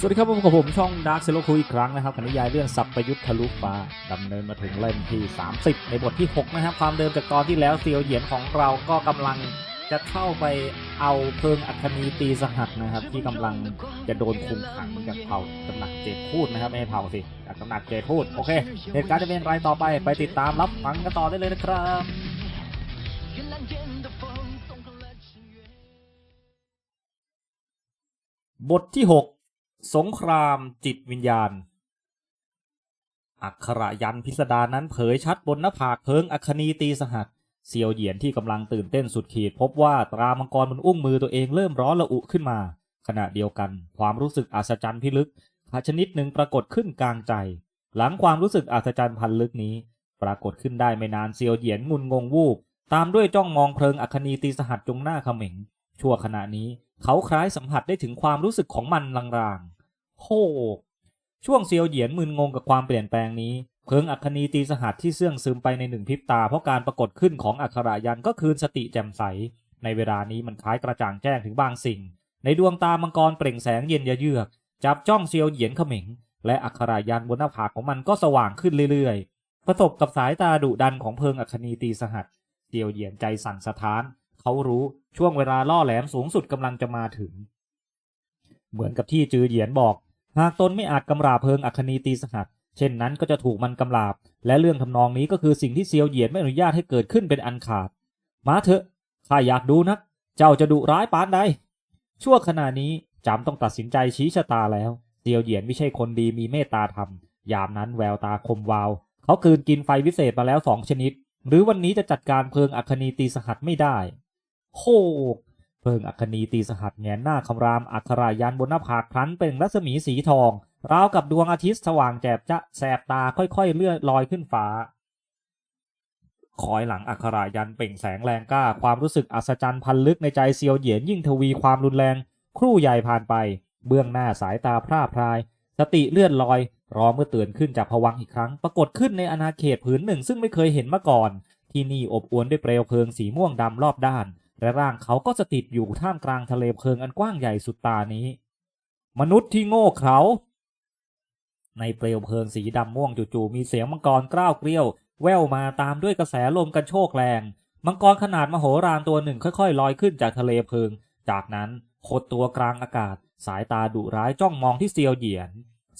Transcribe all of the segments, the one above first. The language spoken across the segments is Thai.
สวัสดีครับพบกับผมช่องดาร์คเซโลคุยอีกครั้งนะครับคณิยายเรื่องสัพพยุทธ์ทะลุฟ้าดำเนินมาถึงเล่มที่ 30 ในบทที่ 6 นะครับ ความเดิมจากตอนที่แล้วเซียวเหยียนของเราก็กำลังจะเข้าไปเอาเพิงอัคนีตีสหัสนะครับ ที่กำลังจะโดนคุมขังจากเผ่าตำหนักเจดพูดนะครับไม่ใช่เผ่าสิจากตำหนักเจดพูดโอเคเหตุการณ์จะเป็นอย่างไรต่อไปไปติดตามรับฟังกันต่อได้เลยนะครับบทที่ 6 สงครามจิตวิญญาณ อักขระยันพิสดารนั้นเผยชัดบนหน้าผากเพิงอัคนีตีสหัสเซียวเหยียนที่กำลังตื่นเต้นสุดขีด พบว่าตรามังกรบนอุ้งมือตัวเองเริ่มร้อนระอุขึ้นมา ขณะเดียวกัน ความรู้สึกอัศจรรย์พิลึกชนิดหนึ่งปรากฏขึ้นกลางใจ หลังความรู้สึกอัศจรรย์พันลึกนี้ ปรากฏขึ้นได้ไม่นานเซียวเหยียนงุนงงวูบตามด้วยจ้องมองเพลิงอัคนีตีสหัสจงหน้าเขม็งชั่วขณะนี้ เขาคล้ายสัมผัสได้ถึงความรู้สึกของมันลางๆ โฮช่วงเซียวเหยียนมึนงงกับความเปลี่ยนแปลงนี้ เพิงอัคนีตีสหัสที่เสื่องซึมไปในหนึ่งพริบตาเพราะการปรากฏขึ้นของอัครายันก็คืนสติแจ่มใส ในเวลานี้มันคล้ายกระจ่างแจ้งถึงบางสิ่ง ในดวงตามังกรเปล่งแสงเย็นยะเยือก จับจ้องเซียวเหยียนเขม็ง และอัครายันบนหน้าผากของมันก็สว่างขึ้นเรื่อยๆ ประสบกับสายตาดุดันของเพิงอัคนีตีสหัสเซียวเหยียนใจสั่นสะท้าน เขารู้ช่วงเวลาล่อแหลมสูงสุดกำลังจะมาถึง เหมือนกับที่จือเหยียนบอก หากตนไม่อาจกำราบเพิงอัคนีตีสหัสเช่นนั้นก็จะถูกมันกำราบ และเรื่องทำนองนี้ก็คือสิ่งที่เซียวเหยียนไม่อนุญาตให้เกิดขึ้นเป็นอันขาด มาเถอะข้าอยากดูนัก เจ้าจะดุร้ายปานใด ชั่วขณะนี้จำต้องตัดสินใจชี้ชะตาแล้ว เซียวเหยียนไม่ใช่คนดีมีเมตตาธรรม ยามนั้นแววตาคมวาว เขาคืนกินไฟวิเศษมาแล้วสองชนิด หรือวันนี้จะจัดการเพลิงอัคนีตีสหัสไม่ได้โฮ เพิงอัคนีตีสหัสแงนหน้าคำรามอัครายันบนหน้าผากพลันเป็นรัศมีสีทอง ราวกับดวงอาทิตย์สว่างแจบจะแสบตาค่อยๆเลื่อนลอยขึ้นฟ้า คอยหลังอัครายันเปล่งแสงแรงกล้า ความรู้สึกอัศจรรย์พันลึกในใจเซียวเหยียนยิ่งทวีความรุนแรง ครู่ใหญ่ผ่านไป เบื้องหน้าสายตาพร่าพราย สติเลื่อนลอย รอเมื่อตื่นขึ้นจากผวังอีกครั้ง ปรากฏขึ้นในอาณาเขตผืนหนึ่งซึ่งไม่เคยเห็นมาก่อน ที่นี่อบอวลด้วยเปลวเพลิงสีม่วงดำรอบด้าน และร่างเขาก็สถิตอยู่ท่ามกลางทะเลเพลิงอันกว้างใหญ่สุดตานี้ มนุษย์ที่โง่เขลาในเปลวเพลิงสีดำม่วงจู่ๆมีเสียงมังกรกล้าวเกลี้ยว แว่วมาตามด้วยกระแสลมกันโชกแรง มังกรขนาดมโหฬารตัวหนึ่งค่อยๆลอยขึ้นจากทะเลเพลิง จากนั้นขดตัวกลางอากาศ สายตาดุร้ายจ้องมองที่เซียวเหยียน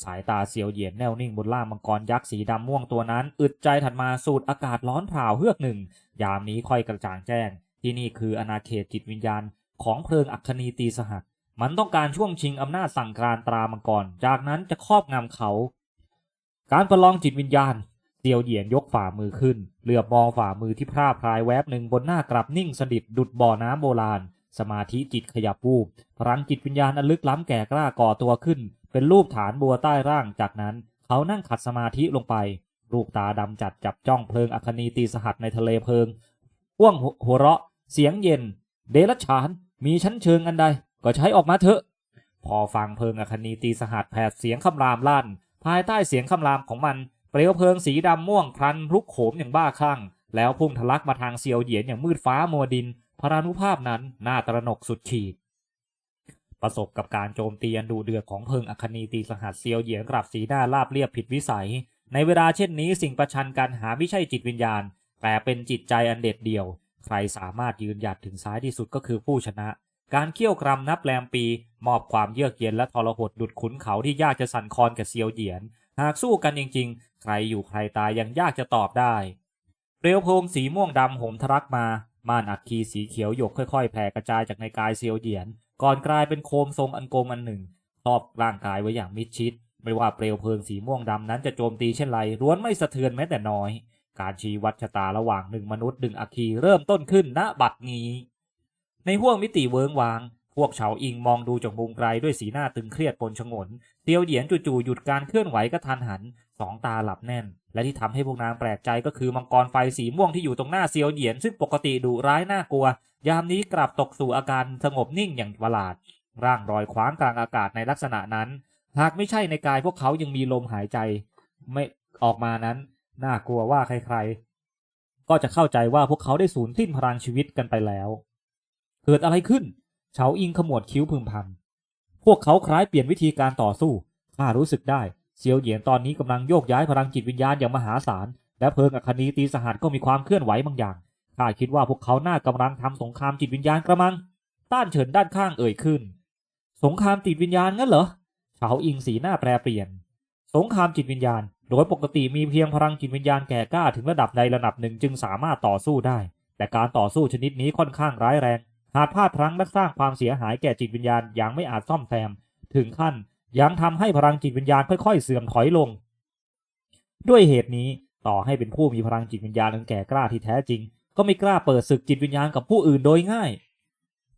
สายตาเซียวเหยียนแน่วนิ่งบนล่างมังกรยักษ์สีดำม่วงตัวนั้น อึดใจถัดมาสูดอากาศร้อนเผาเฮือกหนึ่ง ยามนี้ค่อยกระจ่างแจ้ง ที่นี่คืออาณาเขตจิตวิญญาณของเพลิงอัคนีตีสหัส มันต้องการช่วงชิงอำนาจสั่งการตรามังกร จากนั้นจะครอบงำเขา การประลองจิตวิญญาณเซียวเหยียนยกฝ่ามือขึ้น เหลือบมองฝ่ามือที่พร่าพรายแวบหนึ่งบนหน้ากลับนิ่งสนิทดุดบ่อน้ำโบราณ สมาธิจิตขยับวูบพลังจิตวิญญาณอันลึกล้ำแก่กล้าก่อตัวขึ้น เป็นรูปฐานบัวใต้ร่าง จากนั้นเขานั่งขัดสมาธิลงไป ลูกตาดำจัดจับจ้องเพลิงอัคนีตีสหัสในทะเลเพลิง อ้วงหัวเราะ เสียงเย็น เดรัจฉาน มีชั้นเชิงอันใด ก็ใช้ออกมาเถอะ พอฟังเพลิงอคนีตีสหัสแผดเสียงคำรามลั่น ภายใต้เสียงคำรามของมัน เปลวเพลิงสีดำม่วงพลันรุกโหมอย่างบ้าคลั่ง แล้วพุ่งทะลักมาทางเซียวเหยียนอย่างมืดฟ้ามัวดิน พรานุภาพนั้นน่าตระหนกสุดขีดประสบกับการโจมตีอันดูเดือดของเพิงอัคนีตีสหัสเซียวเหยียนกลับสีหน้าราบเรียบผิดวิสัย ในเวลาเช่นนี้สิ่งประชันกันหาไม่ใช่จิตวิญญาณ แต่เป็นจิตใจอันเด็ดเดี่ยว ใครสามารถยืนหยัดถึงซ้ายที่สุดก็คือผู้ชนะ การเคี่ยวกรำนับแรมปี มอบความเยือกเย็นและทรหดดุดขุนเขาที่ยากจะสั่นคลอนกับเซียวเหยียน หากสู้กันจริง ๆ ใครอยู่ใครตายยังยากจะตอบได้เปลวเพลิงสีม่วงดำโหมทะลักมา ม่านอัคคีสีเขียวหยกค่อยๆ แผ่กระจายจากในกายเซียวเหยียน ก่อนกลายเป็นโคมทรงอันกลมอันหนึ่งครอบร่างกายไว้อย่างมิดชิด ไม่ว่าเปลวเพลิงสีม่วงดำนั้นจะโจมตีเช่นไรล้วนไม่สะเทือนแม้แต่น้อย การชี้วัดชะตาระหว่างหนึ่งมนุษย์หนึ่งอัคคีเริ่มต้นขึ้นณบัดนี้ ในห้วงมิติเวิงวาง พวกเฉาอิงมองดูจากมุมไกลด้วยสีหน้าตึงเครียดปนชงน เตียวเหยียนจู่ๆหยุดการเคลื่อนไหวกระทันหัน สองตาหลับแน่น และที่ทำให้พวกนางแปลกใจก็คือมังกรไฟสีม่วงที่อยู่ตรงหน้าเซียวเหยียน ซึ่งปกติดุร้ายน่ากลัว ยามนี้กลับตกสู่อาการสงบนิ่งอย่างประหลาด ร่างรอยคว้างกลางอากาศในลักษณะนั้น หากไม่ใช่ในกายพวกเขายังมีลมหายใจ ไม่ออกมานั้น น่ากลัวว่าใครๆ ก็จะเข้าใจว่าพวกเขาได้สูญสิ้นพลังชีวิตกันไปแล้ว เกิดอะไรขึ้น เฉาอิงขมวดคิ้วพึมพำพวกเขาคล้ายเปลี่ยนวิธีการต่อสู้ข้ารู้สึกได้เซียวเหยียนตอนนี้กำลังโยกย้ายพลังจิตวิญญาณอย่างมหาศาล และเพลิงอัคนีตีสหัสก็มีความเคลื่อนไหวบางอย่างข้าคิดว่าพวกเขาน่ากำลังทำสงครามจิตวิญญาณกระมัง ต้านเฉินด้านข้างเอ่ยขึ้น สงครามจิตวิญญาณงั้นเหรอเฉาอิงสีหน้าแปรเปลี่ยน สงครามจิตวิญญาณ โดยปกติมีเพียงพลังจิตวิญญาณแก่กล้าถึงระดับใดระดับหนึ่งจึงสามารถต่อสู้ได้ แต่การต่อสู้ชนิดนี้ค่อนข้างร้ายแรง หากพลาดพลั้งและสร้างความเสียหายแก่จิตวิญญาณอย่างไม่อาจซ่อมแซม ถึงขั้นยังทำให้พลังจิตวิญญาณค่อยๆ เสื่อมถอยลง ด้วยเหตุนี้ต่อให้เป็นผู้มีพลังจิตวิญญาณอันแก่กล้าที่แท้จริง ก็ไม่กล้าเปิดศึกจิตวิญญาณกับผู้อื่นโดยง่าย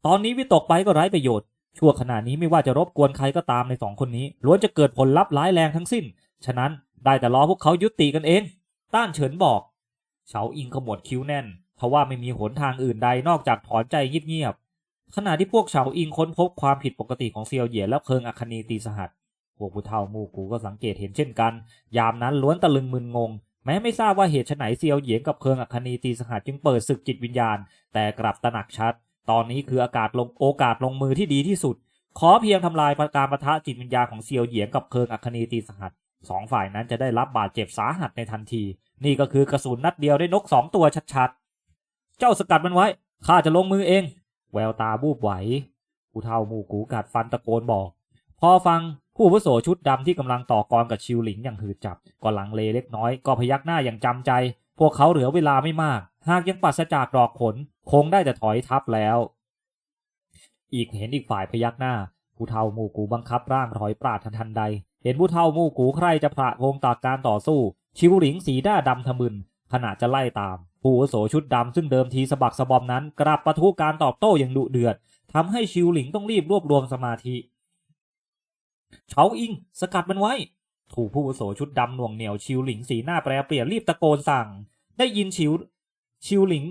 ตอนนี้วิตกไปก็ไร้ประโยชน์ ชั่วขณะนี้ไม่ว่าจะรบกวนใครก็ตามในสองคนนี้ล้วนจะเกิดผลลัพธ์ร้ายแรงทั้งสิ้น ฉะนั้น ได้แต่รอพวกเขายุติกันเอง ต้านเฉินบอก เฉาอิงขมวดคิ้วแน่นทว่าไม่มีหนทางอื่นใดนอกจากถอนใจเงียบๆขณะที่พวกเฉาอิงค้นพบความผิดปกติของเซียวเหยียและเพิงอัคนีตีสหัสพวกผู้เฒ่ามู่กูก็สังเกตเห็นเช่นกัน ยามนั้นล้วนตะลึงมึนงง แม้ไม่ทราบว่าเหตุไฉนเซียวเหยียนกับเพิงอัคนีตีสหัสจึงเปิดศึกจิตวิญญาณ แต่กลับตระหนักชัด ตอนนี้คืออากาศลงโอกาสลงมือที่ดีที่สุด ขอเพียงทำลายประการประทะจิตวิญญาณของเซียวเหยียนกับเพิงอัคนีตีสหัส สองฝ่ายนั้นจะได้รับบาดเจ็บสาหัสในทันที นี่ก็คือกระสุนนัดเดียวได้นกสองตัวชัดๆ เจ้าสกัดมันไว้ ข้าจะลงมือเอง แววตาบูบไหวผู้เฒ่าหมู่กูกัดฟันตะโกนบอก พอฟังผู้อาวุโสชุดดำที่กำลังต่อกรกับชิวหลิงอย่างหืดจับก็หลังเลเล็กน้อยก็พยักหน้าอย่างจำใจ พวกเขาเหลือเวลาไม่มาก หากยังปราศจากดอกผลคงได้แต่ถอยทับแล้ว อีกเห็นอีกฝ่ายพยักหน้าผู้เฒ่าหมู่กูบังคับร่างถอยปราดทันทันใด เห็นผู้เฒ่ามู่กูใครจะพระพงจากการต่อสู้ ชิวหลิงสีหน้าดำทะมึนขณะจะไล่ตาม ผู้วุโสชุดดำซึ่งเดิมทีสะบักสะบอมนั้น กลับประทุการตอบโต้อย่างดุเดือดทำให้ชิวหลิงต้องรีบรวบรวมสมาธิเฉาอิง สกัดมันไว้ ถูกผู้วุโสชุดดำหน่วงเหนียวชิวหลิงสีหน้าแปรเปลี่ยนรีบตะโกนสั่ง ได้ยินชิวชิวหลิง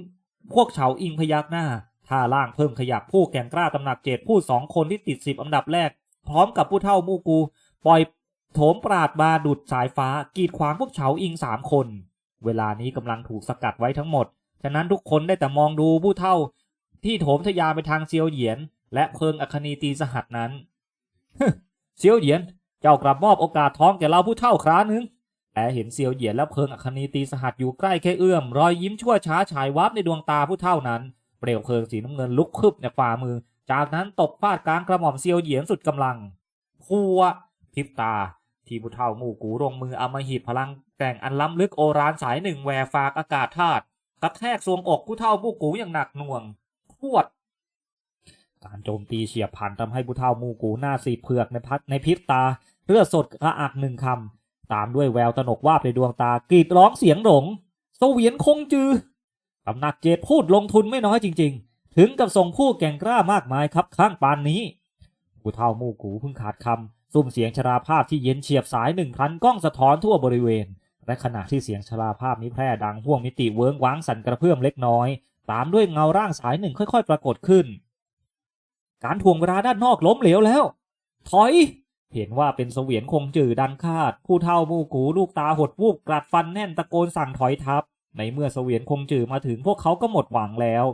พวกเฉาอิงพยักหน้าท่าล่างเพิ่มขยับผู้แก่งกล้าตำหนักเจ็ดผู้สองคนที่ติดสิบอันดับแรก พร้อมกับผู้เท่ามูกู ปล่อย โถมปราดมาดุดสายฟ้ากีดขวางพวกเฉาอิงสามคน เวลานี้กำลังถูกสกัดไว้ทั้งหมด ฉะนั้นทุกคนได้แต่มองดูผู้เท่า ที่โถมทยาไปทางเซียวเหยียน และเพิงอัคนีตีสหัสนั้นเซียวเหยียนเจ้ากลับมอบโอกาสท้องแก่เราผู้เท่าครานึงแต่เห็นเซียวเหยียนและเพิงอัคนีตีสหัสอยู่ใกล้แค่เอื้อม รอยยิ้มชั่วช้าฉายวับในดวงตาผู้เท่านั้น เปลวเพลิงสีน้ำเงินลุกคืบในฝ่ามือ จากนั้นตบฟาดกลางกระหม่อมเซียวเหยียนสุดกำลังพัวพริบตา ที่ผู้เท่าหมู่กูลงมืออมหีบพลังแกร่งอันล้ำลึกโอรานสายหนึ่งแหวฝากอากาศธาตุกระแทกทรวงอกผู้เท่าหมู่กูอย่างหนักหน่วงพวด การโจมตีเฉียบพลันทำให้ผู้เท่ามู่กูหน้าสีเผือกในพัดในพริบตาเลือดสดกระอักหนึ่งคำตามด้วยแววตนกวาบในดวงตากรีดร้องเสียงหลงเสวียนคงจือตำหนักเจดพูดลงทุนไม่น้อยจริง ๆ ถึงกับส่งผู้แก่งกล้ามากมายครับข้างปานนี้ผู้เท่ามู่กูเพิ่งขาดคำ ซุ่มเสียงชราภาพที่เย็นเฉียบสายหนึ่งพันกล้องสะท้อนทั่วบริเวณ และขณะที่เสียงชราภาพนี้แพร่ดังห่วงมิติเวิ้งว้างสั่นกระเพื่อมเล็กน้อย ตามด้วยเงาร่างสายหนึ่งค่อย ๆ ปรากฏขึ้น การถ่วงเวลาด้านนอกล้มเหลวแล้ว ถอย เห็นว่าเป็นเสวียนคงจื่อดันคาด ผู้เท่าหมู่กูลูกตาหดวูบกรัดฟันแน่นตะโกนสั่งถอยทับ ในเมื่อเสวียนคงจื่อมาถึงพวกเขาก็หมดหวังแล้ว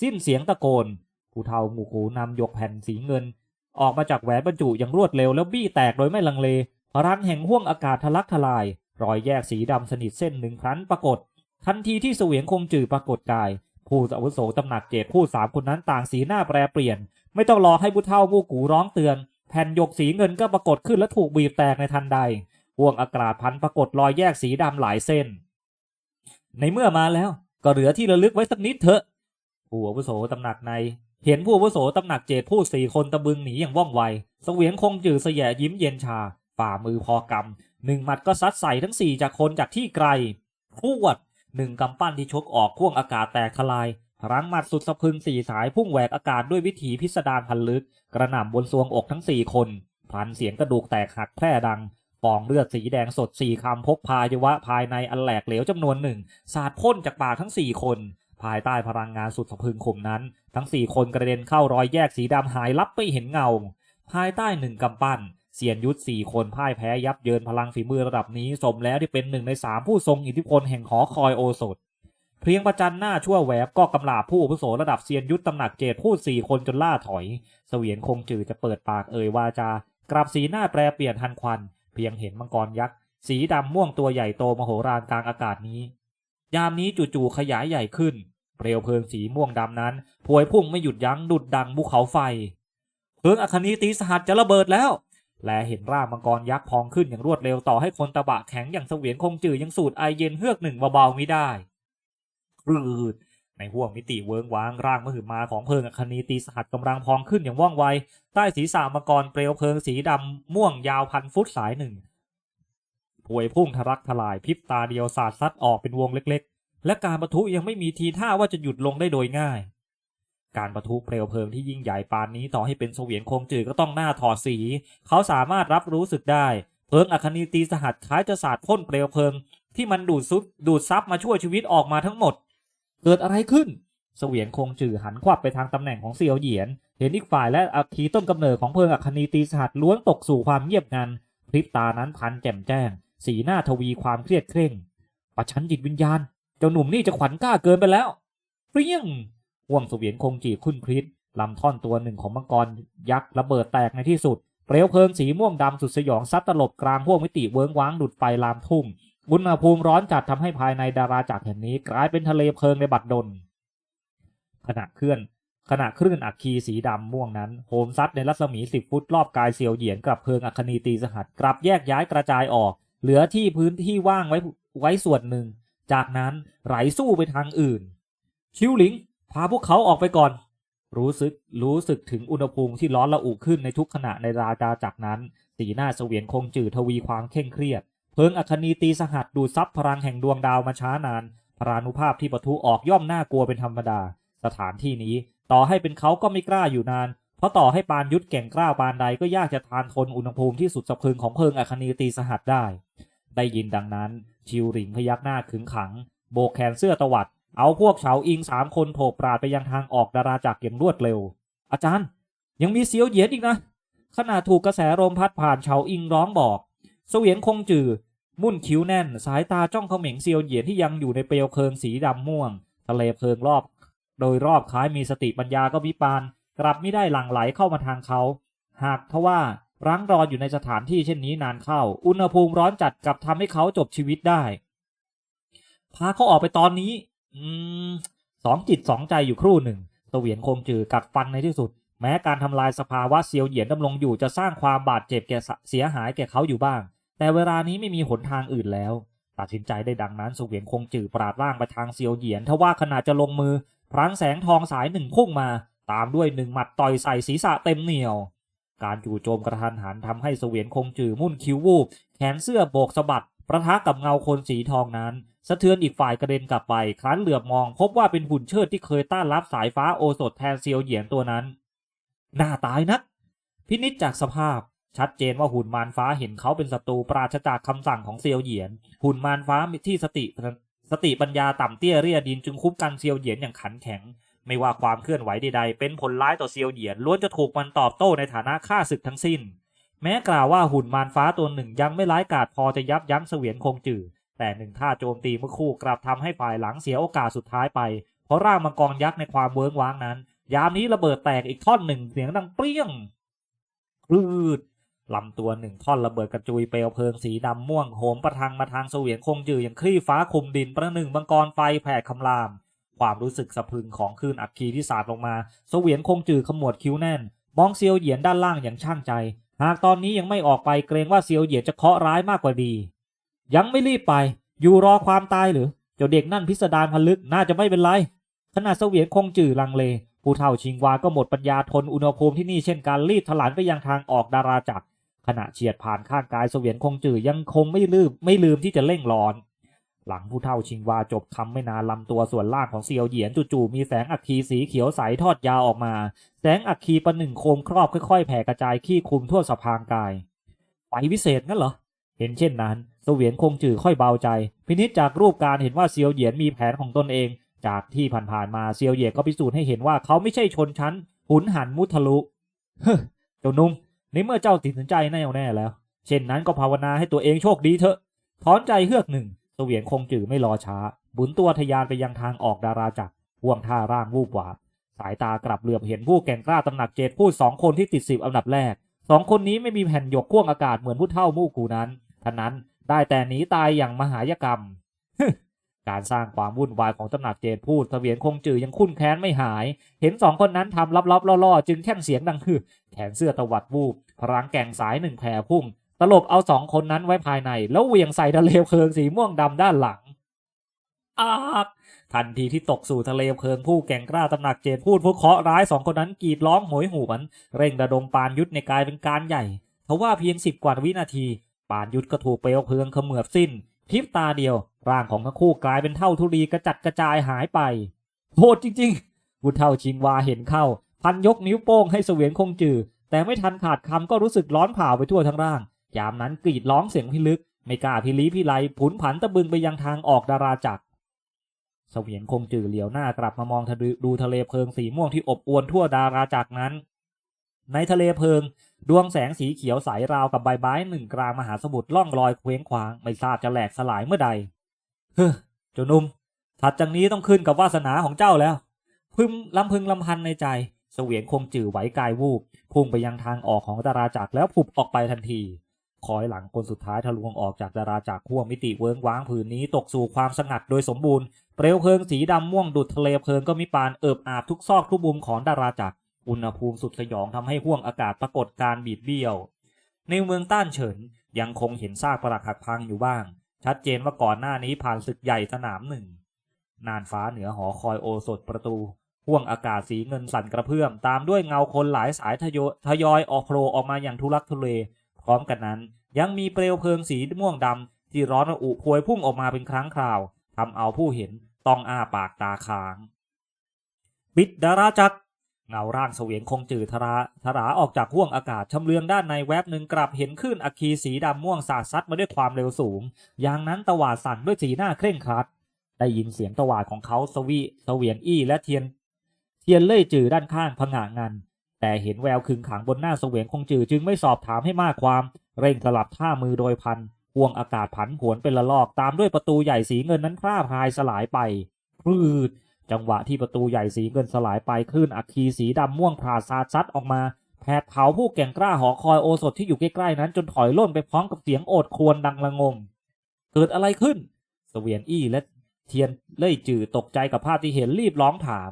สิ้นเสียงตะโกนผู้เท่าหมู่กูนำยกแผ่นสีเงิน ออกมาจากแหวนบรรจุอย่างรวดเร็วแล้วบี้แตกโดยไม่ลังเล พลังแห่งห้วงอากาศทะลักทลาย รอยแยกสีดำสนิทเส้นหนึ่งครั้นปรากฏ ทันทีที่เสวียนคงจื่อปรากฏกาย ผู้อาวุโสตำหนักเจดผู้สามคนนั้นต่างสีหน้าแปรเปลี่ยน ไม่ต้องรอให้ผู้เท่าผู้กูร้องเตือน แผ่นหยกสีเงินก็ปรากฏขึ้นและถูกบีบแตกในทันใดห่วงอากาศพันปรากฏรอยแยกสีดำหลายเส้น ในเมื่อมาแล้วก็เหลือที่ระลึกไว้สักนิดเถอะผู้อาวุโสตำหนักใน เห็นผู้วุโสตำหนักเจดผู้สี่คนตะบึงหนีอย่างว่องไวสเสวียนคงจือเสยยิ้มเย็นชา ฝ่ามือพอกำหนึ่งหมัดก็ซัดใส่ทั้งสี่จากคนจากที่ไกลพวดหนึ่งกำปั้นที่ชกออกพ่วงอากาศแตกทลายพลังหมัดสุดสะพึงสี่สายพุ่งแหวกอากาศด้วยวิถีพิสดารพันลึก กระหน่ำบนทรวงอกทั้งสี่คนพันเสียงกระดูกแตกหักแพร่ดังฟองเลือดสีแดงสดสี่คำพกพายวะภายในอันแหลกเหลวจำนวนหนึ่งสาดพ่นจากปากทั้งสี่คน ภายใต้พลังงานสุดสะพึงข่มนั้น ทั้งสี่คนกระเด็นเข้ารอยแยกสีดำหายลับไม่เห็นเงา ภายใต้หนึ่งกำปั้นเสียนยุทธสี่คนพ่ายแพ้ยับเยินพลังฝีมือระดับนี้สมแล้วที่เป็นหนึ่งในสามผู้ทรงอิทธิพลแห่งหอคอยโอสถเพียงประจันหน้าชั่วแหวบก็กำลาบผู้อาวุโสระดับเซียนยุทธตำหนักเจดพูดสี่คนจนล่าถอย เสวียนคงจือจะเปิดปากเอ่ยวาจากลับสีหน้าแปรเปลี่ยนทันควัน เพียงเห็นมังกรยักษ์ สีดำม่วงตัวใหญ่โตมโหฬารกลางอากาศนี้ ยามนี้จู่ๆขยายใหญ่ขึ้น เปลวเพลิงสีม่วงดำนั้นพวยพุ่งไม่หยุดยั้งดุดดังภูเขาไฟเพลิงอคนีตีสหัสจะระเบิดแล้ว และเห็นร่างมังกรยักษ์พองขึ้นอย่างรวดเร็วต่อให้คนตะบะแข็งอย่างเสวียนคงจือยังสูดไอเย็นเฮือกหนึ่งเบาๆไม่ได้รืดในห่วงมิติเวิงว้างร่างมหึมาของเพลิงอคนีตีสหัสกำลังพองขึ้นอย่างว่องไวใต้ศีรษะมังกรเปลวเพลิงสีดำม่วงยาวพันฟุตสายหนึ่งพวยพุ่งทะลักทลายพริบตาเดียวสาดซัดออกเป็นวงเล็กๆ และการประทุยังไม่มีทีท่าว่าจะหยุดลงได้โดยง่าย การประทุเปลวเพลิงที่ยิ่งใหญ่ปานนี้ต่อให้เป็นเสวียนคงจืดก็ต้องหน้าถอดสี เขาสามารถรับรู้สึกได้ เพลิงอัคนีตีสหัสคล้ายจะสาดพ่นเปลวเพลิง ที่มันดูดซุบดูดซับมาช่วยชีวิตออกมาทั้งหมด เกิดอะไรขึ้นเสวียนคงจือหันควับไปทางตำแหน่งของเซียวเหยียน เห็นอีกฝ่ายและอัคคีต้นกำเนิดของเพลิงอัคนีตีสหัสล้วนตกสู่ความเงียบงันพริบตานั้นพันแจ่มแจ้ง สีหน้าทวีความเครียดเคร่ง ประชันจิตวิญญาณ จ้าหนุ่มนี่จะขวัญกล้าเกินไปแล้ว เปรี้ยงห่วงเสวียนคงจีคุ้นพริษลำท่อนตัวหนึ่งของมังกรยักษ์ระเบิดแตกในที่สุด เปลวเพลิงสีม่วงดำสุดสยองซัดตลบกลางห้วงมิติเวิ้งว้างดุดไฟลามทุ่งอุณหภูมิร้อนจัดทำให้ภายในดาราจักรแห่งนี้กลายเป็นทะเลเพลิงในบัดดล ขณะเคลื่อน ขณะคลื่นอัคคีสีดำม่วงนั้นโหมซัดในรัศมีสิบฟุตรอบกายเซียวเหยียนกับเพลิงอัคนีตีสหัสกลับแยกย้ายกระจายออก เหลือที่พื้นที่ว่างไว้ไว้ส่วนหนึ่ง จากนั้นไหลสู้ไปทางอื่นชิวหลิง พาพวกเขาออกไปก่อน รู้สึกรู้สึกถึงอุณหภูมิที่ร้อนระอุขึ้นในทุกขณะในราจาจากนั้น สีหน้าเสวียนคงจืดทวีความเคร่งเครียด เพลิงอัคนีตีสหัสดูดซับพลังแห่งดวงดาวมาช้านานพรานุภาพที่ปะทุออกย่อมน่ากลัวเป็นธรรมดา สถานที่นี้ต่อให้เป็นเขาก็ไม่กล้าอยู่นาน เพราะต่อให้ปานยุทธแก่งกล้าปานใดก็ยากจะทานทนอุณหภูมิที่สุดสะพึงของเพลิงอัคนีตีสหัสได้ ได้ยินดังนั้น ชิวหลิงพยักหน้าขึงขัง โบกแขนเสื้อตวัด เอาพวกเฉาอิงสามคนโถปราดไปยังทางออกดาราจักรอย่างรวดเร็ว อาจารย์ ยังมีเสียวเหยียนอีกนะขณะถูกกระแสลมพัดผ่านเฉาอิงร้องบอก เสวียนคงจือ มุ่นคิ้วแน่น สายตาจ้องเขม็งเซียวเหยียนที่ยังอยู่ในเปลวเพลิงสีดำม่วง ทะเลเพลิงรอบ โดยรอบคล้ายมีสติปัญญาก็วิปาน กลับไม่ได้หลั่งไหลเข้ามาทางเขา หากทว่า รั้งรออยู่ในสถานที่เช่นนี้นานเข้า อุณหภูมิร้อนจัดกับทำให้เขาจบชีวิตได้ พาเขาออกไปตอนนี้ อืมสองจิตสองใจอยู่ครู่หนึ่งเสวียนคงจือกัดฟันในที่สุด แม้การทำลายสภาวะเซียวเหยียนดำรงอยู่จะสร้างความบาดเจ็บแก่เสียหายแก่เขาอยู่บ้าง แต่เวลานี้ไม่มีหนทางอื่นแล้ว ตัดสินใจได้ดังนั้นเสวียนคงจือปราดร่างไปทางเซียวเหยียนทว่าขณะจะลงมือพลังแสงทองสายหนึ่งพุ่งมา ตามด้วยหนึ่งหมัดต่อยใส่ศีรษะเต็มเหนียว การจู่โจมกระทันหันทำให้เสวียนคงจือมุ่นคิ้ววูบแขนเสื้อโบกสะบัดประทะกับเงาคนสีทองนั้น สะเทือนอีกฝ่ายกระเด็นกลับไป ครั้นเหลือบมองพบว่าเป็นหุ่นเชิดที่เคยต้านรับสายฟ้าโอสถแทนเซียวเหยียนตัวนั้น หน้าตายนัก พินิจจากสภาพ ชัดเจนว่าหุ่นมารฟ้าเห็นเขาเป็นศัตรูปราศจากคำสั่งของเซียวเหยียน หุ่นมารฟ้าที่สติสติปัญญาต่ำเตี้ยเรียดินจึงคุ้มกันเซียวเหยียนอย่างขันแข็ง ไม่ว่าความเคลื่อนไหวใดๆ เป็นผลร้ายต่อเซียวเหยียนล้วนจะถูกมันตอบโต้ในฐานะฆ่าศึกทั้งสิ้น แม้กล่าวว่าหุ่นมารฟ้าตัวหนึ่งยังไม่ร้ายกาจพอจะยับยั้งเสวียนคงจือแต่หนึ่งท่าโจมตีเมื่อคู่กลับทำให้ฝ่ายหลังเสียโอกาสสุดท้ายไป เพราะร่างมังกรยักษ์ในความเวิ้งว้างนั้น ยามนี้ระเบิดแตกอีกท่อนหนึ่งเสียงดังเปรี้ยงคลืดลำตัวหนึ่งท่อนระเบิดกระจุยเปลวเพลิงสีดำม่วงโหมประทังมาทางเสวียนคงจืออย่างคลี่ฟ้าคุมดินประหนึ่งมังกรไฟแผ่คำราม ความรู้สึกสะพึงของคลื่นอัคคีที่สาดลงมาเสวียนคงจือขมวดคิ้วแน่น มองเซียวเหยียนด้านล่างอย่างช่างใจ หากตอนนี้ยังไม่ออกไปเกรงว่าเซียวเหยียนจะเคาะร้ายมากกว่าดี ยังไม่รีบไป อยู่รอความตายหรือเจ้าเด็กนั่นพิสดารพลึกน่าจะไม่เป็นไรขณะเสวียนคงจือลังเลผู้เฒ่าชิงวาก็หมดปัญญาทนอุณหภูมิที่นี่เช่นการรีบถลานไปยังทางออกดาราจักรขณะเฉียดผ่านข้างกายเสวียนคงจือยังคงไม่ลืมไม่ลืมที่จะเร่งร้อน หลังผู้เฒ่าชิงวาจบคำไม่นานลำตัวส่วนล่างของเซียวเหยียนจู่ๆมีแสงอัคคีสีเขียวใสทอดยาวออกมา แสงอัคคีประหนึ่งโคมครอบค่อยๆ แผ่กระจายขี้คุมทั่วสะพางกายไฟวิเศษงั้นเหรอ เห็นเช่นนั้นเสวียนคงจือค่อยเบาใจ พินิจจากรูปการเห็นว่าเซียวเหยียนมีแผนของตนเอง จากที่ผ่านๆมาเซียวเหยียนก็พิสูจน์ให้เห็นว่าเขาไม่ใช่ชนชั้น หุนหันมุทะลุเฮ้เจ้านุ่มในเมื่อเจ้าตัดสินใจแน่วแน่แล้ว เช่นนั้นก็ภาวนาให้ตัวเองโชคดีเถอะถอนใจเฮือกหนึ่ง เสวียนคงจือไม่รอช้า บุนตัวทะยานไปยังทางออกดาราจักรห่วงท่าร่างวูบหวาบสายตากลับเหลือบเห็นผู้แก่งกล้าตำหนักเจดพูดสองคนที่ติดสิบอันดับแรกสองคนนี้ไม่มีแผ่นหยกพ่วงอากาศเหมือนผู้เท่ามู่กูนั้นท่านั้นได้แต่หนีตายอย่างมหายกรรม การสร้างความวุ่นวายของตำหนักเจดพูดเสวียนคงจือยังคุ้นแค้นไม่หาย เห็นสองคนนั้นทำลับๆล่อๆ จึงแค่งเสียงดังคือ แขนเสื้อตวัดวูบพลังแก่งสายหนึ่งแผ่พุ่ง ตลบเอาสองคนนั้นไว้ภายใน แล้วเหวี่ยงใส่ทะเลเพลิงสีม่วงดำด้านหลังอากทันทีที่ตกสู่ทะเลเพลิงผู้แก่งกล้าตำหนักเจดพูดผู้เคราะห์ร้ายสองคนนั้นกรีดร้องโหยหวนเร่งระดมปานยุทธในกายเป็นการใหญ่ทว่าเพียงสิบกว่าวินาที ปานยุทธก็ถูกเปลวเพลิงเขมือบสิ้นพริบตาเดียว ร่างของทั้งคู่กลายเป็นเท่าทุลีกระจัดกระจายหายไปโหดจริงๆบุญเท่าชิงวาเห็นเข้า พันยกนิ้วโป้งให้เสวียนคงจือแต่ไม่ทันขาดคำก็รู้สึกร้อนเผาไปทั่วทั้งร่าง ยามนั้นกรีดร้องเสียงพิลึก ไม่กล้าพิลีพิไลผุนผันตะบึงไปยังทางออกดาราจักรเสวียนคงจือเหลียวหน้ากลับมามองทะเลดูทะเลเพลิงสีม่วงที่อบอวลทั่วดาราจักรนั้น ในทะเลเพลิง ดวงแสงสีเขียวใสราวกับใบไม้หนึ่งกลางมหาสมุทรล่องลอยเคว้งคว้างไม่ทราบจะแหลกสลายเมื่อใด เฮ้อจนุ่มถัดจากนี้ต้องขึ้นกับวาสนาของเจ้าแล้ว พึมลำพึงลำพันในใจ เสวียนคงจือไหวกายวูบพุ่งไปยังทางออกของดาราจักรแล้วผุบออกไปทันที คอยหลังคนสุดท้ายทะลวงออกจากดาราจักขั้วมิติเวิงว้างผืนนี้ตกสู่ความสงัดโดยสมบูรณ์ เปลวเพลิงสีดำม่วงดุดทะเลเพลิงก็มีปานเอิบอาบทุกซอกทุกมุมของดาราจักอุณหภูมิสุดสยองทำให้ห่วงอากาศปรากฏการบีดเบี้ยว ในเมืองต้านเฉินยังคงเห็นซากปรักหักพังอยู่บ้าง ชัดเจนว่าก่อนหน้านี้ผ่านศึกใหญ่สนามหนึ่งนานฟ้าเหนือหอคอยโอสถประตูห่วงอากาศสีเงินสั่นกระเพื่อม ตามด้วยเงาคนหลายสายทยอยทยอยออกโผล่ออกมาอย่างทุลักทุเล พร้อมกันนั้น ยังมีเปลวเพลิงสีม่วงดำที่ร้อนระอุพวยพุ่งออกมาเป็นครั้งคราวทำเอาผู้เห็นต้องอ้าปากตาค้างปิดดาราจักรเงาร่างเสวียนคงจืดทราทราออกจากห่วงอากาศชำเลืองด้านในแวบหนึ่งกลับเห็นคลื่นอัคคีสีดำม่วงสาดซัดมาด้วยความเร็วสูง อย่างนั้นตวาดสั่นด้วยสีหน้าเคร่งครัด ได้ยินเสียงตวาดของเขาสวีเสวียนอี้และเทียน เทียนเล่ยจือด้านข้างผงางัน แต่เห็นแววขึงขังบนหน้าเสวียนคงจือจึงไม่สอบถามให้มากความ เร่งสลับท่ามือโดยพันห่วงอากาศผันผวนเป็นละลอกตามด้วยประตูใหญ่สีเงินนั้นพร่าพายสลายไปพืดจังหวะที่ประตูใหญ่สีเงินสลายไปคลื่นอัคคีสีดำม่วงผ่าซาดซัดออกมาแผดเผาผู้แก่งกล้าหอคอยโอสถที่อยู่ใกล้ๆนั้นจนถอยล่นไปพร้อมกับเสียงโอดครวญดังระงม เกิดอะไรขึ้น เสวียนอี้และเทียนเล่ยจือตกใจกับภาพที่เห็นรีบร้องถาม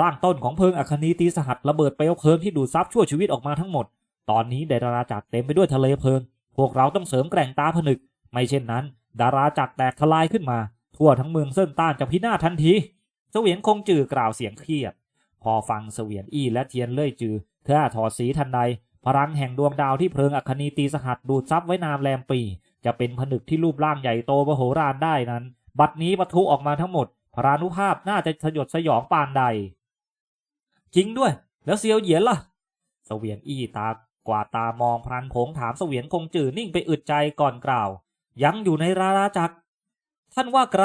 ร่างต้นของเพลิงอัคนีตีสหัสระเบิดเปลวเพลิงที่ดูดซับชั่วชีวิตออกมาทั้งหมด ตอนนี้ดาราจักรเต็มไปด้วยทะเลเพลิง พวกเราต้องเสริมแกร่งตาผนึก ไม่เช่นนั้น ดาราจักรแตกทลายขึ้นมา ทั่วทั้งเมืองเส้นต้านจะพินาศทันทีเสวียนคงจือกล่าวเสียงเครียด พอฟังเสวียนอี้และเทียนเล่ยจือเธอถอดสีทันใด พลังแห่งดวงดาวที่เพลิงอัคนีตีสหัสดูดซับไว้นามแรมปี จะเป็นผนึกที่รูปร่างใหญ่โตมโหฬารได้นั้น บัดนี้ปะทุออกมาทั้งหมดพรานุภาพน่าจะสยดสยองปานใด จริงด้วย แล้วเซียวเหยียนล่ะเสวียนอี้ตากวาดตามองพรันผงถามเสวียนคงจื่อนิ่งไปอึดใจก่อนกล่าว ยังอยู่ในราราจักร ท่านว่าไกร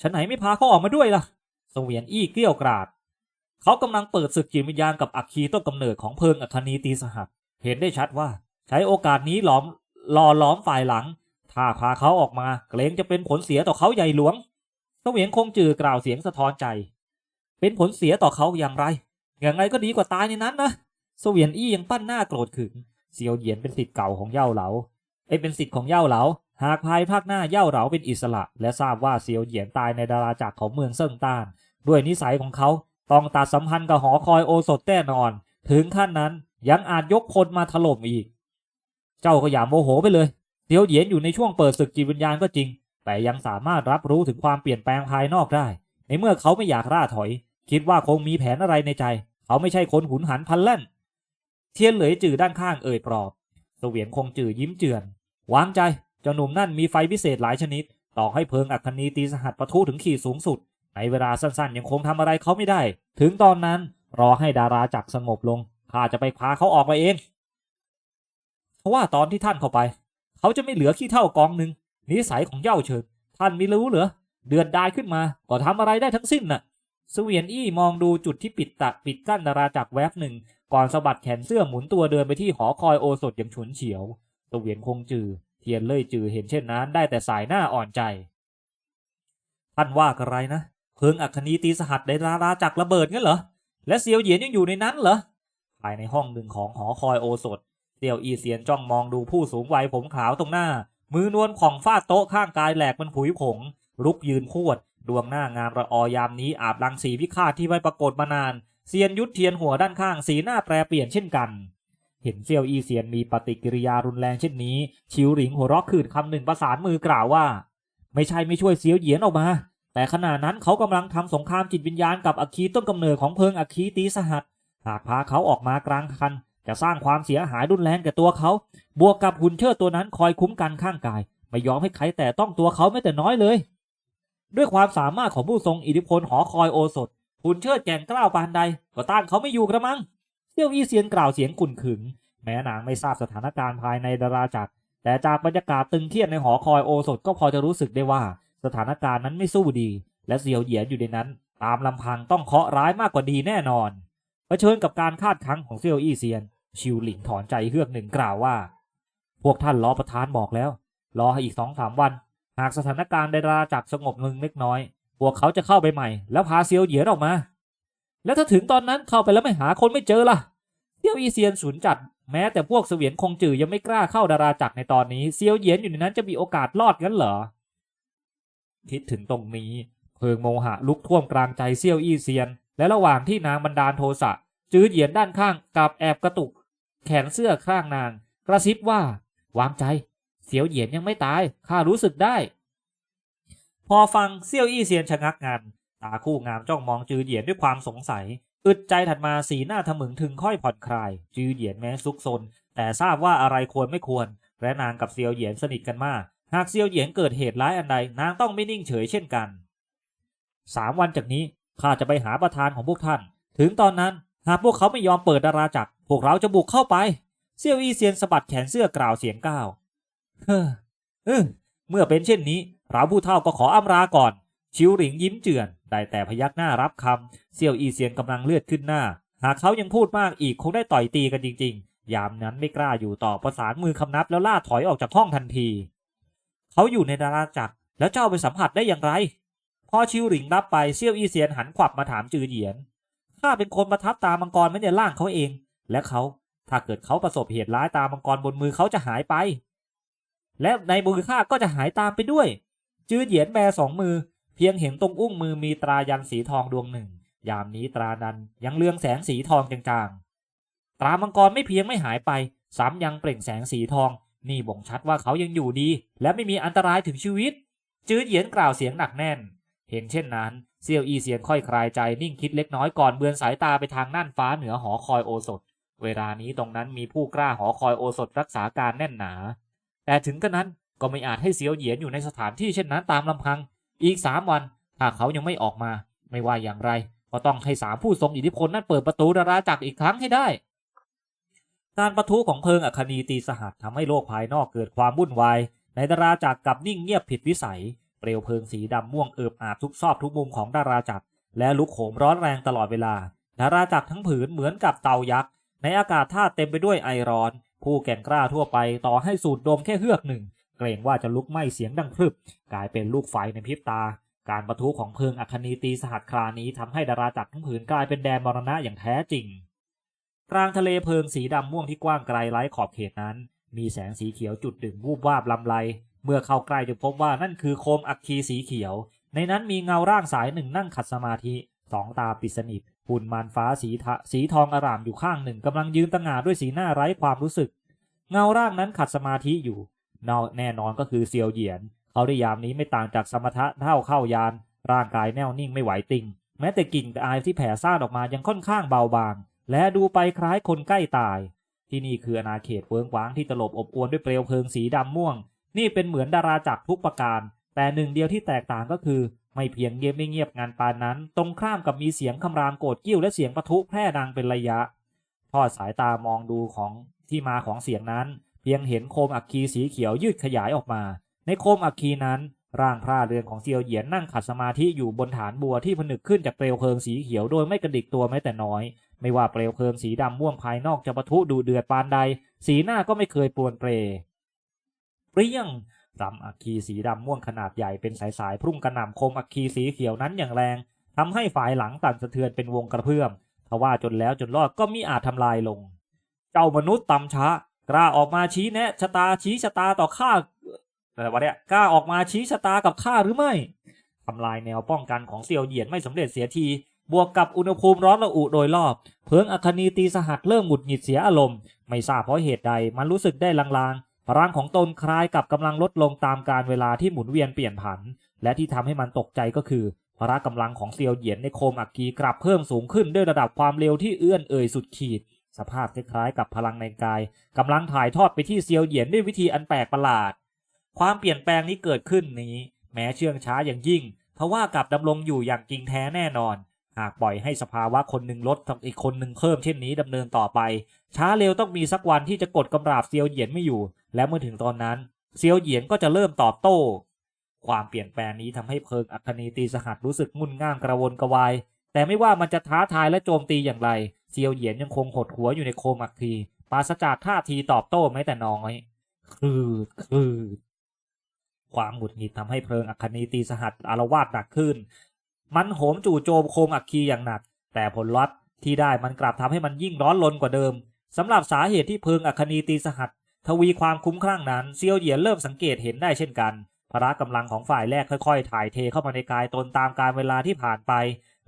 ฉันไหนไม่พาเขาออกมาด้วยล่ะเสวียนอี้เกลี้ยวกราด เขากำลังเปิดศึกจิตวิญญาณกับอัคคีต้นกำเนิดของเพลิงอัคนีตีสหัส เห็นได้ชัดว่า ใช้โอกาสนี้หลอมหล่อล้อมฝ่ายหลัง ถ้าพาเขาออกมาเกรงจะเป็นผลเสียต่อเขาใหญ่หลวงเสวียนคงจือกล่าวเสียงสะท้อนใจ เป็นผลเสียต่อเขาอย่างไร อย่างไรก็ดีกว่าตายในนั้นนะเสวียนอี้ยังปั้นหน้าโกรธขึงเซียวเหยียนเป็นสิทธิ์เก่าของเย่าเหลาไอยเป็นสิทธิ์ของเย่าเหลาหากภายภาคหน้าเย่าเหลาเป็นอิสระ และทราบว่าเซียวเหยียนตายในดาราจักรของเมืองเซิงต้าน ด้วยนิสัยของเขาต้องตัดสัมพันธ์กับหอคอยโอสถแน่นอน ถึงขั้นนั้นยังอาจยกคนมาถล่มอีก เจ้าก็อย่าโมโหไปเลยเซียวเหยียนอยู่ในช่วงเปิดศึกจิตวิญญาณก็จริง แต่ยังสามารถรับรู้ถึงความเปลี่ยนแปลงภายนอกได้ ในเมื่อเขาไม่อยากล่าถอย คิดว่าคงมีแผนอะไรในใจ เขาไม่ใช่คนหุนหันพันแล่น เทียนเหลยจือด้านข้างเอ่ยปลอบเสวียนคงจือยิ้มเจือน วางใจ เจ้าหนุ่มนั่นมีไฟพิเศษหลายชนิด ต่อให้เพลิงอัคนีตีสหัสปะทุถึงขีดสูงสุด ในเวลาสั้นๆ ยังคงทำอะไรเขาไม่ได้ ถึงตอนนั้นรอให้ดาราจักสงบลง ข้าจะไปพาเขาออกมาเอง เพราะว่าตอนที่ท่านเข้าไป เขาจะไม่เหลือขี้เท่ากองหนึ่งนิสัยของเย่าเฉินท่านไม่รู้เหรอ เดือดดายขึ้นมา ก็ทำอะไรได้ทั้งสิ้นน่ะ สเวียนอี้มองดูจุดที่ปิดตะปิดกั้นดาราจักรแวบหนึ่ง ก่อนสะบัดแขนเสื้อหมุนตัวเดินไปที่หอคอยโอสถอย่างฉุนเฉียวเวียนคงจือ เทียนเล่ยจือเห็นเช่นนั้นได้แต่สายหน้าอ่อนใจ ท่านว่าอะไรนะ เพิงอัคนีตีสหัสในดาราจักรระเบิดงั้นเหรอ และเซียวเหยียนยังอยู่ในนั้นเหรอ ภายในห้องหนึ่งของหอคอยโอสถเซียวอีเซียนจ้องมองดูผู้สูงวัยผมขาวตรงหน้า มือนวลของฟาดโต๊ะข้างกายแหลกมันผุยผงลุกยืนพวด ดวงหน้างามระออยามนี้อาบรังสีพิฆาตที่ไม่ปรากฏมานานเซียนยุทธเทียนหัวด้านข้างสีหน้าแปรเปลี่ยนเช่นกัน เห็นเซียวอีเซียนมีปฏิกิริยารุนแรงเช่นนี้ ชิวหลิงหัวเราะขืดคำหนึ่งประสานมือกล่าวว่า ไม่ใช่ไม่ช่วยเซียวเหยียนออกมา แต่ขณะนั้นเขากำลังทำสงครามจิตวิญญาณกับอคีต้นกำเนิดของเพิงอคีตีสหัส หากพาเขาออกมากลางคัน จะสร้างความเสียหายรุนแรงแก่ตัวเขา บวกกับหุ่นเชิดตัวนั้นคอยคุ้มกันข้างกาย ไม่ยอมให้ใครแต่ต้องตัวเขาแม้แต่น้อยเลย ด้วยความสามารถของผู้ทรงอิทธิพลหอคอยโอสถหุ่นเชิดแก่งกล้าวปานใด ก็ต้านเขาไม่อยู่กระมังเซี่ยวอี้เซียนกล่าวเสียงขุ่นขึง แม้นางไม่ทราบสถานการณ์ภายในดาราจักร แต่จากบรรยากาศตึงเครียดในหอคอยโอสถก็พอจะรู้สึกได้ว่าสถานการณ์นั้นไม่สู้ดี และเซียวเหยียนอยู่ในนั้น ตามลำพังต้องเคาะร้ายมากกว่าดีแน่นอนเผชิญกับการคาดคั้งของเซียวอี้เซียน ชิวหลิงถอนใจเฮือกหนึ่งกล่าวว่า พวกท่านรอประธานบอกแล้ว รอให้อีกสองสามวัน หากสถานการณ์ในดาราจักรสงบลงเล็กน้อย พวกเขาจะเข้าไปใหม่ แล้วพาเซียวเหยียนออกมา แล้วถ้าถึงตอนนั้นเข้าไปแล้วไม่หาคนไม่เจอล่ะเซียวอีเซียนสูญจัด แม้แต่พวกเสวียนคงจือยังไม่กล้าเข้าดาราจักรในตอนนี้เซียวเหยียนอยู่ในนั้นจะมีโอกาสรอดงั้นเหรอ คิดถึงตรงนี้เพลิงโมหะลุกท่วมกลางใจเซียวอี้เซียน และระหว่างที่นางบันดาลโทสะจื้อเหยียนด้านข้างกับแอบกระตุก แขนเสื้อข้างนางกระซิบว่าวางใจ เสียวเหยียนยังไม่ตาย ข้ารู้สึกได้ พอฟังเซี่ยวอี้เซียนชะงักงานตาคู่งามจ้องมองจือเหยียนด้วยความสงสัย อึดใจถัดมาสีหน้าทะมึงถึงค่อยผ่อนคลาย จือเหยียนแม้ซุกซน แต่ทราบว่าอะไรควรไม่ควร และนางกับเซียวเหยียนสนิทกันมาก หากเซียวเหยียนเกิดเหตุร้ายอันใด นางต้องไม่นิ่งเฉยเช่นกัน สามวันจากนี้ข้าจะไปหาประธานของพวกท่าน ถึงตอนนั้นหากพวกเขาไม่ยอมเปิดดาราจักรพวกเราจะบุกเข้าไป เซี่ยวอี้เซียนสะบัดแขนเสื้อกล่าวเสียงก้าว เฮ้อเออเมื่อเป็นเช่นนี้เราผู้เฒ่าก็ขออำลาก่อน ชิวหลิงยิ้มเจือน ได้แต่พยักหน้ารับคำเซี่ยวอีเซียนกำลังเลือดขึ้นหน้า หากเขายังพูดมากอีกคงได้ต่อยตีกันจริง ๆ ยามนั้นไม่กล้าอยู่ต่อประสานมือคำนับแล้วล่าถอยออกจากห้องทันที เขาอยู่ในดาราจักรแล้วเจ้าไปสัมผัสได้อย่างไร พอชิวหลิงรับไปเซี่ยวอีเซียนหันขวับมาถามจือเหยียนข้าเป็นคนประทับตามังกรไว้ในร่างเขาเอง และเขาถ้าเกิดเขาประสบเหตุร้ายตามังกรบนมือเขาจะหายไป และในมือข้าก็จะหายตามไปด้วย จือเหยียนแบสองมือ เพียงเห็นตรงอุ้งมือมีตรายันสีทองดวงหนึ่ง ยามนี้ตรานั้นยังเลืองแสงสีทองจางๆ ตรามังกรไม่เพียงไม่หายไปซ้ำยังเปล่งแสงสีทอง นี่บ่งชัดว่าเขายังอยู่ดี และไม่มีอันตรายถึงชีวิต จือเหยียนกล่าวเสียงหนักแน่น เห็นเช่นนั้นเซียวอีเซียนค่อยคลายใจนิ่งคิดเล็กน้อยก่อนเบือนสายตาไปทางน่านฟ้าเหนือหอคอยโอสถ เวลานี้ตรงนั้นมีผู้กล้าหอคอยโอสถรักษาการแน่นหนา แต่ถึงกระนั้นก็ไม่อาจให้เซียวเหยียนอยู่ในสถานที่เช่นนั้นตามลำพัง อีกสามวันถ้าเขายังไม่ออกมา ไม่ว่าอย่างไร ก็ต้องให้สามผู้ทรงอิทธิพลนั้นเปิดประตูดาราจักรอีกครั้งให้ได้ การประทุของเพลิงอัคนีตีสหัสทำให้โลกภายนอกเกิดความวุ่นวาย ในดาราจักรกลับนิ่งเงียบผิดวิสัย เปลวเพลิงสีดำม่วงเอิบอาบทุกซอกทุกมุมของดาราจักรและลุกโหมร้อนแรงตลอดเวลาดาราจักรทั้งผืนเหมือนกับเตายักษ์ในอากาศธาเต็มไปด้วยไอร้อน ผู้แก่งกล้าทั่วไปต่อให้สูดดมแค่เฮือกหนึ่ง เกรงว่าจะลุกไหม้เสียงดังพรึบ กลายเป็นลูกไฟในพริบตา การประทุของเพลิงอัคนีตีสหัสครานี้ทำให้ดาราจักรทั้งผืนกลายเป็นแดนมรณะอย่างแท้จริง กลางทะเลเพลิงสีดำม่วงที่กว้างไกลไร้ขอบเขตนั้น มีแสงสีเขียวจุดดึงวูบวาบลำไร เมื่อเข้าใกล้จะพบว่านั่นคือโคมอัคคีสีเขียว ในนั้นมีเงาร่างสายหนึ่งนั่งขัดสมาธิสองตาปิดสนิท หุ่นมานฟ้าสีทสีทองอร่ามอยู่ข้างหนึ่งกำลังยืนตะหงาด้วยสีหน้าไร้ความรู้สึก เงาร่างนั้นขัดสมาธิอยู่นแน่นอนก็คือเซียวเหยียน เขาได้ยามนี้ไม่ต่างจากสมถะเท่าเข้ายาน ร่างกายแน่วนิ่งไม่ไหวติง แม้แต่กิ่งอายที่แผ่ซ่านออกมายังค่อนข้างเบาบาง และดูไปคล้ายคนใกล้ตาย ที่นี่คืออาณาเขตเวิ้งว้างที่ตลบอบอวนด้วยเปลวเพลิงสีดำม่วง นี่เป็นเหมือนดาราจักรทุกประการ แต่หนึ่งเดียวที่แตกต่างก็คือ ไม่เพียงเงียบไม่เงียบงานปานนั้น ตรงข้ามกับมีเสียงคำรามโกรธกิ้วและเสียงปะทุแพร่ดังเป็นระยะ ทอดสายตามองดูของที่มาของเสียงนั้น เพียงเห็นโคมอัคคีสีเขียวยืดขยายออกมา ในโคมอัคคีนั้น ร่างพระเรือนของเซียวเหยียนนั่งขัดสมาธิอยู่บนฐานบัวที่ผนึกขึ้นจากเปลวเพลิงสีเขียวโดยไม่กระดิกตัวแม้แต่น้อย ไม่ว่าเปลวเพลิงสีดำม่วงภายนอกจะปะทุดูเดือดปานใด สีหน้าก็ไม่เคยปวนเปรเปรี้ยง รำอัคคีสีดำม่วงขนาดใหญ่เป็นสายๆพุ่งกระหน่ำคมอัคคีสีเขียวนั้นอย่างแรงทำให้ฝ่ายหลังสั่นสะเทือนเป็นวงกระเพื่อมทว่าจนแล้วจนรอดก็มิอาจทำลายลง เจ้ามนุษย์ตำช้ากล้าออกมาชี้แนะชะตาชี้ชะตาต่อข้าแต่ว่าเนี่ยกล้าออกมาชี้ชะตากับข้าหรือไม่ทำลายแนวป้องกันของเซียวเหยียนไม่สำเร็จเสียที บวกกับอุณหภูมิร้อนระอุโดยรอบ เพิงอคนีตีสหัสเริ่มหงุดหงิดเสียอารมณ์ ไม่ทราบเพราะเหตุใดมันรู้สึกได้ลางๆ พลังของตนคล้ายกับกำลังลดลงตามการเวลาที่หมุนเวียนเปลี่ยนผัน และที่ทำให้มันตกใจก็คือ พละกำลังของเซียวเหยียนในโคมอักกีกลับเพิ่มสูงขึ้นด้วยระดับความเร็วที่เอื้อนเอ่ยสุดขีด สภาพคล้ายๆกับพลังในกายกำลังถ่ายทอดไปที่เซียวเหยียนด้วยวิธีอันแปลกประหลาด ความเปลี่ยนแปลงนี้เกิดขึ้นนี้ แม้เชื่องช้าอย่างยิ่งทว่ากับดำรงอยู่อย่างจริงแท้แน่นอน หากปล่อยให้สภาวะคนหนึ่งลดอีกคนหนึ่งเพิ่มเช่นนี้ดำเนินต่อไป ช้าเร็วต้องมีสักวันที่จะกดกำราบเซียวเหยียนไม่อยู่ และเมื่อถึงตอนนั้นเซียวเหยียนก็จะเริ่มตอบโต้ ความเปลี่ยนแปลงนี้ทำให้เพิงอัคนีตีสหัสรู้สึกงุนง่ามกระวนกระวาย แต่ไม่ว่ามันจะท้าทายและโจมตีอย่างไรเซียวเหยียนยังคงหดหัวอยู่ในโคมักทีปราศจากท่าทีตอบโต้แม้แต่น้อยคือคือความหงุดหงิดทำให้เพลิงอัคนีตีสหัสอารวาสหนักขึ้น มันโหมจู่โจมโคมอัคคีอย่างหนัก แต่ผลลัพธ์ที่ได้มันกลับทำให้มันยิ่งร้อนรนกว่าเดิมสำหรับสาเหตุที่เพลิงอัคนีตีสหัส ทวีความคุ้มคลั่งนั้นเซียวเหยียนเริ่มสังเกตเห็นได้เช่นกันพละกำลังของฝ่ายแรกค่อยๆ ถ่ายเทเข้ามาในกายตนตามการเวลาที่ผ่านไป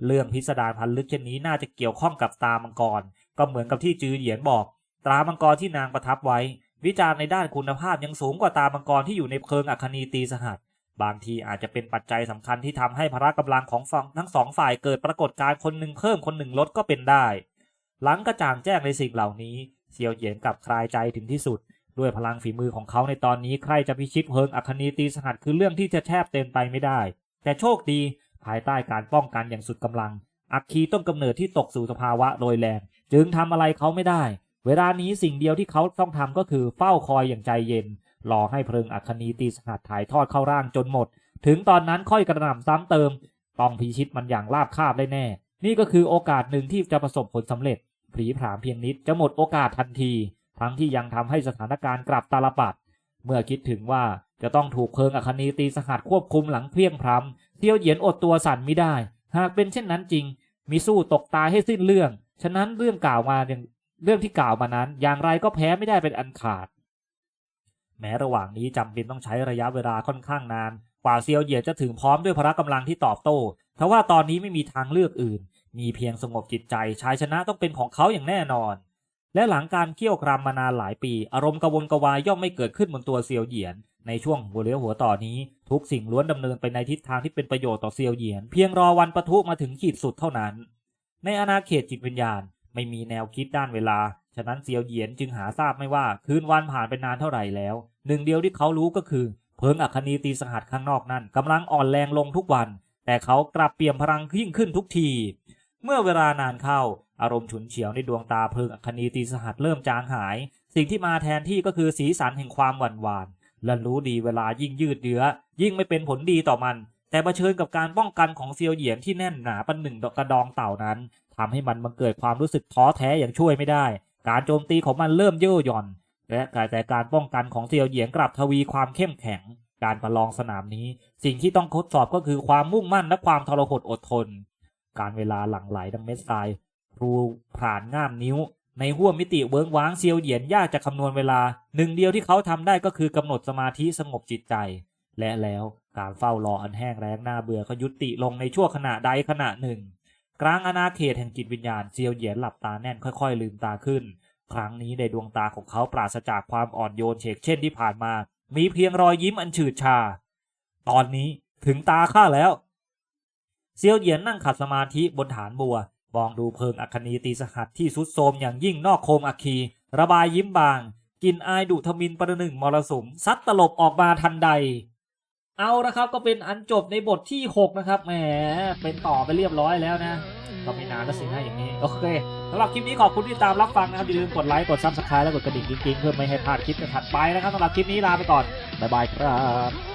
เรื่องพิสดารพันลึกเช่นนี้น่าจะเกี่ยวข้องกับตามังกร ก็เหมือนกับที่จือเหยียนบอก ตามังกรที่นางประทับไว้ วิจารณ์ในด้านคุณภาพยังสูงกว่าตามังกรที่อยู่ในเพลิงอัคนีตีสหัส บางทีอาจจะเป็นปัจจัยสำคัญที่ทำให้พละกำลังของฝั่งทั้งสองฝ่ายเกิดปรากฏการณ์คนหนึ่งเพิ่มคนหนึ่งลดก็เป็นได้ หลังกระจ่างแจ้งในสิ่งเหล่านี้เซียวเหยียนกลับคลายใจถึงที่สุด ด้วยพลังฝีมือของเขาในตอนนี้ใครจะพิชิตเพิงอัคนีตีสหัสคือเรื่องที่จะแทบเต็มไปไม่ได้ แต่โชคดีภายใต้การป้องกันอย่างสุดกำลัง อัคคีต้นกำเนิดที่ตกสู่สภาวะโดยแรงจึงทำอะไรเขาไม่ได้ เวลานี้สิ่งเดียวที่เขาต้องทำก็คือเฝ้าคอยอย่างใจเย็น รอให้เพลิงอัคนีตีสหัสถ่ายทอดเข้าร่างจนหมด ถึงตอนนั้นค่อยกระหน่ำซ้ำเติม ต้องพิชิตมันอย่างราบคาบได้แน่ นี่ก็คือโอกาสหนึ่งที่จะประสบผลสำเร็จผลีผลามเพียงนิดจะหมดโอกาสทันที ทั้งที่ยังทำให้สถานการณ์กลับตาลปัด เมื่อคิดถึงว่าจะต้องถูกเพลิงอัคนีตีสหัสควบคุมหลังเพียงพรำเที่ยวเหยียนอดตัวสั่นไม่ได้ หากเป็นเช่นนั้นจริง มีสู้ตกตายให้สิ้นเรื่อง ฉะนั้นเรื่องกล่าวมาเรื่องที่กล่าวมานั้น อย่างไรก็แพ้ไม่ได้เป็นอันขาด แม้ระหว่างนี้จำเป็นต้องใช้ระยะเวลาค่อนข้างนาน กว่าเซียวเหยียนจะถึงพร้อมด้วยพละกำลังที่ตอบโต้ทว่าตอนนี้ไม่มีทางเลือกอื่น มีเพียงสงบจิตใจชายชนะต้องเป็นของเขาอย่างแน่นอน และหลังการเคี่ยวกรำมมานานหลายปี อารมณ์กระวนกระวายย่อมไม่เกิดขึ้นบนตัวเซียวเหยียน ในช่วงหัวเลี้ยวหัวต่อนี้ ทุกสิ่งล้วนดำเนินไปในทิศทางที่เป็นประโยชน์ต่อเซียวเหยียน เพียงรอวันปะทุมาถึงขีดสุดเท่านั้น ในอาณาเขตจิตวิญญาณ ไม่มีแนวคิดด้านเวลา ฉะนั้นเซียวเหยียนจึงหาทราบไม่ว่าคืนวันผ่านไปนานเท่าไหร่แล้ว หนึ่งเดียวที่เขารู้ก็คือ เพิงอัคนีตีสหัสข้างนอกนั่นกำลังอ่อนแรงลงทุกวัน แต่เขากลับเปี่ยมพลังยิ่งขึ้นทุกที เมื่อเวลานานเข้า อารมณ์ฉุนเฉียวในดวงตาเพิงอัคนีตีสหัสเริ่มจางหาย สิ่งที่มาแทนที่ก็คือสีสันแห่งความหวั่นหวานและรู้ดีเวลายิ่งยืดเยื้อ ยิ่งไม่เป็นผลดีต่อมัน แต่เผชิญกับการป้องกันของเซียวเหยียนที่แน่นหนาเป็นหนึ่งดอกกระดองเต่านั้น ทำให้มันบังเกิดความรู้สึกท้อแท้อย่างช่วยไม่ได้ การโจมตีของมันเริ่มเย่อหย่อน และแต่การป้องกันของเซียวเหยียนกลับทวีความเข้มแข็ง การประลองสนามนี้ สิ่งที่ต้องทดสอบก็คือความมุ่งมั่นและความทรหดอดทน การเวลาหลั่งไหลดังเม็ดทรายพลูผ่านง่ามนิ้ว ในห้วงมิติเวิ้งว้างเซียวเหยียนยากจะคำนวณเวลา หนึ่งเดียวที่เขาทำได้ก็คือกำหนดสมาธิสงบจิตใจ และแล้วการเฝ้ารออันแห้งแล้งน่าเบื่อก็ยุติลงในชั่วขณะใดขณะหนึ่ง กลางอาณาเขตแห่งจิตวิญญาณเซียวเหยียนหลับตาแน่นค่อยๆ ลืมตาขึ้น ครั้งนี้ในดวงตาของเขาปราศจากความอ่อนโยนเฉกเช่นที่ผ่านมา มีเพียงรอยยิ้มอันฉืดชา ตอนนี้ถึงตาข้าแล้ว เซียวเหยียนนั่งขัดสมาธิบนฐานบัว มองดูเพิงอัคนีตีสหัสที่สุดโทมอย่างยิ่งนอกโคมอัคคีระบายยิ้มบาง กินอายดุทมินประหนึ่งมรสุมซัดตลบออกมาทันใด เอาละครับก็เป็นอันจบในบทที่ 6 นะครับแหมเป็นต่อไปเรียบร้อยแล้วนะก็ไม่นานก็สินะอย่างนี้ โอเคสำหรับคลิปนี้ขอบคุณที่ตามรับฟังนะครับ อย่าลืมกดไลค์ กดซับสไครต์และกดกระดิ่งกิ๊งๆ เพื่อไม่ให้พลาดคลิปถัดไปนะครับสำหรับคลิปนี้ลาไปก่อน บ๊ายบายครับ